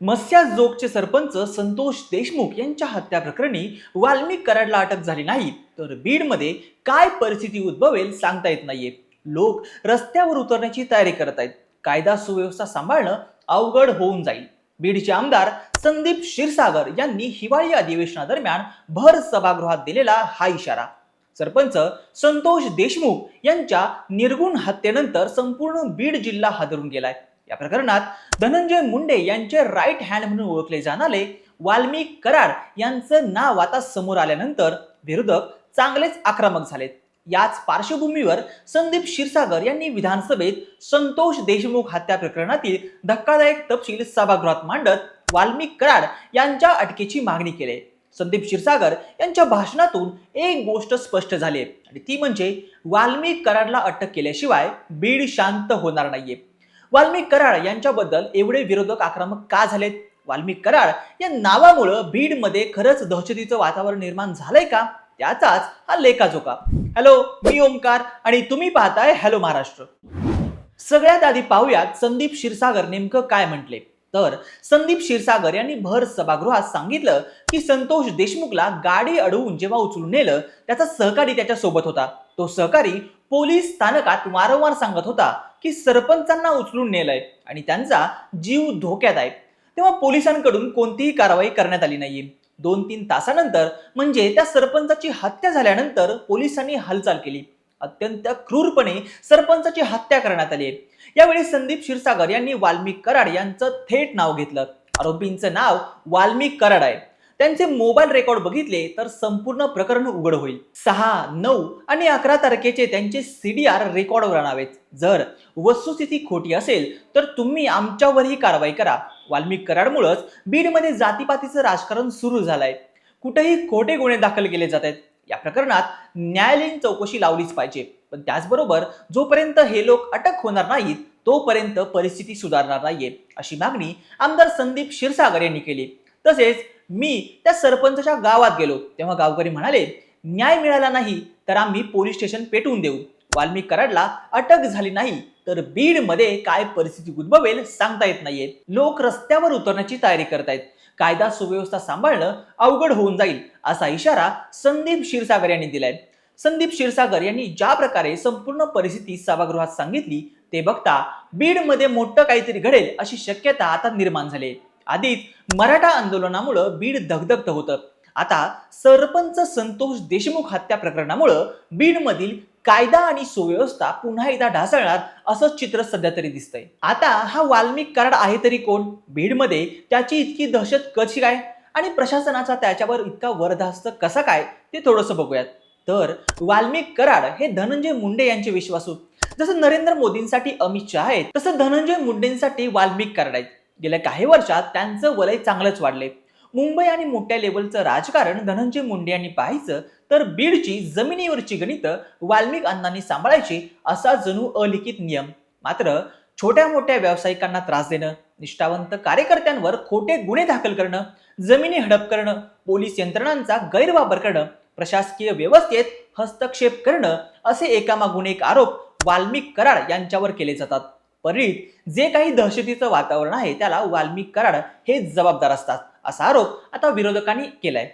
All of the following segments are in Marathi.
मस्याजोगचे सरपंच संतोष देशमुख यांच्या हत्या प्रकरणी वाल्मिक कराडला अटक झाली नाही. तर बीडमध्ये काय परिस्थिती उद्भवेल सांगता येत नाहीये. लोक रस्त्यावर उतरण्याची तयारी करत आहेत. कायदा सुव्यवस्था सांभाळणं अवघड होऊन जाईल. बीडचे आमदार संदीप क्षीरसागर यांनी हिवाळी अधिवेशनादरम्यान भर सभागृहात दिलेला हा इशारा. सरपंच संतोष देशमुख यांच्या निर्गुण हत्येनंतर संपूर्ण बीड जिल्हा हादरून गेलाय. या प्रकरणात धनंजय मुंडे यांचे राईट हँड म्हणून ओळखले जाणारे वाल्मिक कराड यांचं नाव आता समोर आल्यानंतर विरोधक चांगलेच आक्रमक झालेत. याच पार्श्वभूमीवर संदीप क्षीरसागर यांनी विधानसभेत संतोष देशमुख हत्या प्रकरणातील धक्कादायक तपशील सभागृहात मांडत वाल्मिक कराड यांच्या अटकेची मागणी केली. संदीप क्षीरसागर यांच्या भाषणातून एक गोष्ट स्पष्ट झाली आहे. आणि ती म्हणजे वाल्मिक कराडला अटक केल्याशिवाय बीड शांत होणार नाहीये. वाल्मिक कराड यांच्याबद्दल एवढे विरोधक आक्रमक का झालेत? वाल्मिक कराड या नावामुळं बीडमध्ये खरंच दहशतीचं वातावरण निर्माण झालंय का? त्याचाच हा लेखाजोखा. हॅलो मी ओमकार आणि तुम्ही पाहताय हॅलो महाराष्ट्र. सगळ्यात आधी पाहूयात संदीप क्षीरसागर नेमकं काय म्हटले? तर संदीप क्षीरसागर यांनी भर सभागृहात सांगितलं की संतोष देशमुखला गाडी अडवून जेव्हा उचलून नेलं त्याचा सहकारी त्याच्या सोबत होता. तो सहकारी पोलीस स्थानकात वारंवार सांगत होता की सरपंचांना उचलून नेलंय आणि त्यांचा जीव धोक्यात आहे. तेव्हा पोलिसांकडून कोणतीही कारवाई करण्यात आली नाहीये. दोन तीन तासानंतर म्हणजे त्या सरपंचाची हत्या झाल्यानंतर पोलिसांनी हालचाल केली. अत्यंत क्रूरपणे सरपंचाची हत्या करण्यात आली आहे. यावेळी संदीप क्षीरसागर यांनी वाल्मिक कराड यांचं थेट नाव घेतलं. आरोपींचं नाव वाल्मिक कराड आहे. त्यांचे मोबाईल रेकॉर्ड बघितले तर संपूर्ण प्रकरण उघड होईल. सहा नऊ आणि अकरा तारखेचे त्यांचे सीडीआर रेकॉर्डवर आणावेत. जर वस्तुस्थिती खोटी असेल तर तुम्ही आमच्यावरही कारवाई करा. वाल्मिक कराडमुळंच बीडमध्ये जातीपातीचं राजकारण सुरू झालंय. कुठेही खोटे गुन्हे दाखल केले जात आहेत. या प्रकरणात न्यायालयीन चौकशी लावलीच पाहिजे. पण त्याचबरोबर जोपर्यंत हे लोक अटक होणार नाहीत तोपर्यंत परिस्थिती सुधारणार नाहीये अशी मागणी आमदार संदीप क्षीरसागर यांनी केली. तसेच मी त्या सरपंचच्या गावात गेलो. तेव्हा गावकरी म्हणाले न्याय मिळाला नाही तर आम्ही पोलीस स्टेशन पेटवून देऊ. वाल्मिक कराडला अटक झाली नाही तर बीडमध्ये काय परिस्थिती उद्भवेल सांगता येत नाहीये. लोक रस्त्यावर उतरण्याची तयारी करतायत. कायदा सुव्यवस्था सांभाळणं अवघड होऊन जाईल असा इशारा संदीप क्षीरसागर यांनी दिलाय. संदीप क्षीरसागर यांनी ज्या प्रकारे संपूर्ण परिस्थिती सभागृहात सांगितली ते बघता बीडमध्ये मोठं काहीतरी घडेल अशी शक्यता आता निर्माण झाली आहे. आधीच मराठा आंदोलनामुळं बीड धगधगत होतं. आता सरपंच संतोष देशमुख हत्या प्रकरणामुळं बीडमधील कायदा आणि सुव्यवस्था पुन्हा एकदा ढासळणार असं चित्र सध्या तरी दिसतंय. आता हा वाल्मिक कराड आहे तरी कोण? बीडमध्ये त्याची इतकी दहशत कशी काय? आणि प्रशासनाचा त्याच्यावर इतका वरदास्त कसा काय? ते थोडंसं बघूयात. तर वाल्मिक कराड हे धनंजय मुंडे यांचे विश्वासू. जसं नरेंद्र मोदींसाठी अमित शहा आहेत तसं धनंजय मुंडेंसाठी वाल्मिक कराड आहेत. गेल्या काही वर्षात त्यांचं वलय चांगलंच वाढलंय मुंबई आणि मोठ्या लेवलचं राजकारण धनंजय मुंडे यांनी पाहायचं तर बीडची जमिनीवरची गणितं वाल्मिक अण्णांनी सांभाळायची असा जणू अलिखित नियम. मात्र छोट्या मोठ्या व्यावसायिकांना त्रास देणं निष्ठावंत कार्यकर्त्यांवर खोटे गुन्हे दाखल करणं जमिनी हडप करणं पोलीस यंत्रणांचा गैरवापर करणं प्रशासकीय व्यवस्थेत हस्तक्षेप करणं असे एकामागून एक आरोप वाल्मिक कराड यांच्यावर केले जातात. परित जे काही दहशतीचं वातावरण आहे त्याला वाल्मिक कराड हे जबाबदार असतात. असा आरोप आता विरोधकांनी केलाय.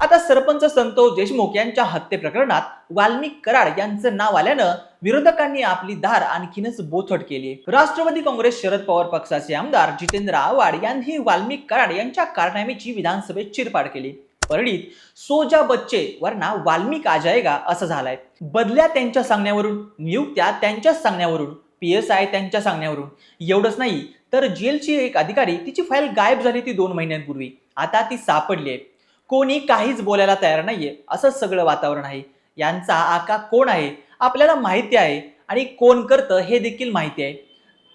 आता सरपंच संतोष देशमुख यांच्या हत्ये प्रकरणात वाल्मिक कराड यांचं नाव आल्यानं विरोधकांनी आपली धार आणखीनच बोथट केली राष्ट्रवादी काँग्रेस शरद पवार पक्षाचे आमदार जितेंद्र आव्हाड यांनी वाल्मिक कराड यांच्या कारनाम्याची विधानसभेत चिरपाड केली. परळीत सोजा बच्चे वरना वाल्मिक आजायगा असं झालाय. बदल्या त्यांच्या सांगण्यावरून नियुक्त्या त्यांच्याच सांगण्यावरून. पी एस आय त्यांच्या सांगण्यावरून. एवढंच नाही तर जेलची एक अधिकारी तिची फाईल गायब झाली ती दोन महिन्यांपूर्वी. आता ती सापडली आहे. कोणी काहीच बोलायला तयार नाहीये असं सगळं वातावरण आहे. यांचा आका कोण आहे आपल्याला माहिती आहे आणि कोण करतं हे देखील माहिती आहे.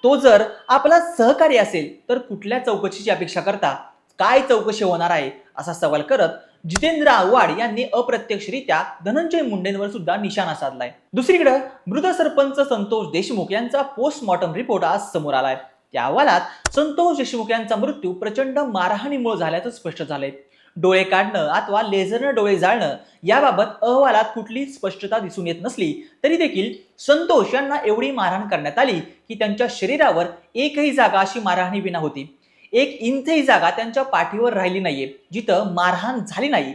तो जर आपला सहकारी असेल तर कुठल्या चौकशीची अपेक्षा करता? काय चौकशी होणार आहे? असा सवाल करत जितेंद्र आव्हाड यांनी अप्रत्यक्षरित्या धनंजय मुंडेंवर सुद्धा निशाणा साधलाय. दुसरीकडे मृत सरपंच संतोष देशमुख यांचा पोस्टमॉर्टम रिपोर्ट आज समोर आलाय. त्या अहवालात संतोष देशमुख यांचा मृत्यू प्रचंड मारहाणीमुळे झाल्याचं स्पष्ट झालंय. डोळे काढणं अथवा लेझरनं डोळे जाळणं याबाबत अहवालात कुठली स्पष्टता दिसून येत नसली तरी देखील संतोष यांना एवढी मारहाण करण्यात आली की त्यांच्या शरीरावर एकही जागा अशी मारहाणी विना होती. एक इंचही जागा त्यांच्या पाठीवर राहिली नाहीये जिथं मारहाण झाली नाही.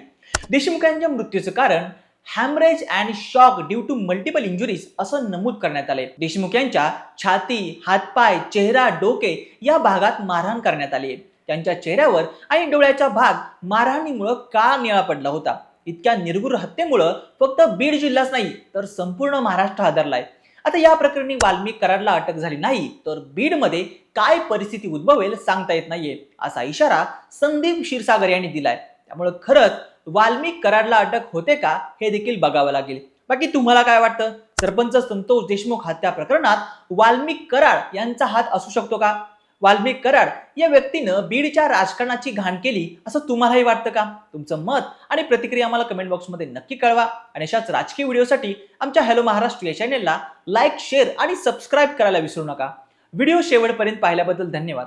देशमुख यांच्या मृत्यूचं कारण haemorrhage and shock due to multiple injuries असं नमूद करण्यात आले देशमुख यांच्या छाती हातपाय चेहरा डोके या भागात मारहाण करण्यात आली त्यांच्या चेहऱ्यावर आणि डोळ्याचा भाग मारहाणीमुळं का निळा पडला होता. इतक्या निर्गुर हत्येमुळं फक्त बीड जिल्हाच नाही तर संपूर्ण महाराष्ट्र हादरलाय. आता या प्रकरणी वाल्मिक कराडला अटक झाली नाही तर बीडमध्ये काय परिस्थिती उद्भवेल सांगता येत नाहीये असा इशारा संदीप क्षीरसागर यांनी दिलाय. त्यामुळे खरंच वाल्मिक कराडला अटक होते का हे देखील बघावं लागेल. बाकी तुम्हाला काय वाटतं? सरपंच संतोष देशमुख हत्या प्रकरणात वाल्मिक कराड यांचा हात असू शकतो का? वाल्मिक कराड या व्यक्तीनं बीडच्या राजकारणाची घाण केली असं तुम्हालाही वाटतं का? तुमचं मत आणि प्रतिक्रिया आम्हाला कमेंट बॉक्समध्ये नक्की कळवा. आणि अशाच राजकीय व्हिडिओसाठी आमच्या हॅलो महाराष्ट्र या चॅनेलला लाईक शेअर आणि सबस्क्राईब करायला विसरू नका. व्हिडिओ शेवटपर्यंत पाहिल्याबद्दल धन्यवाद.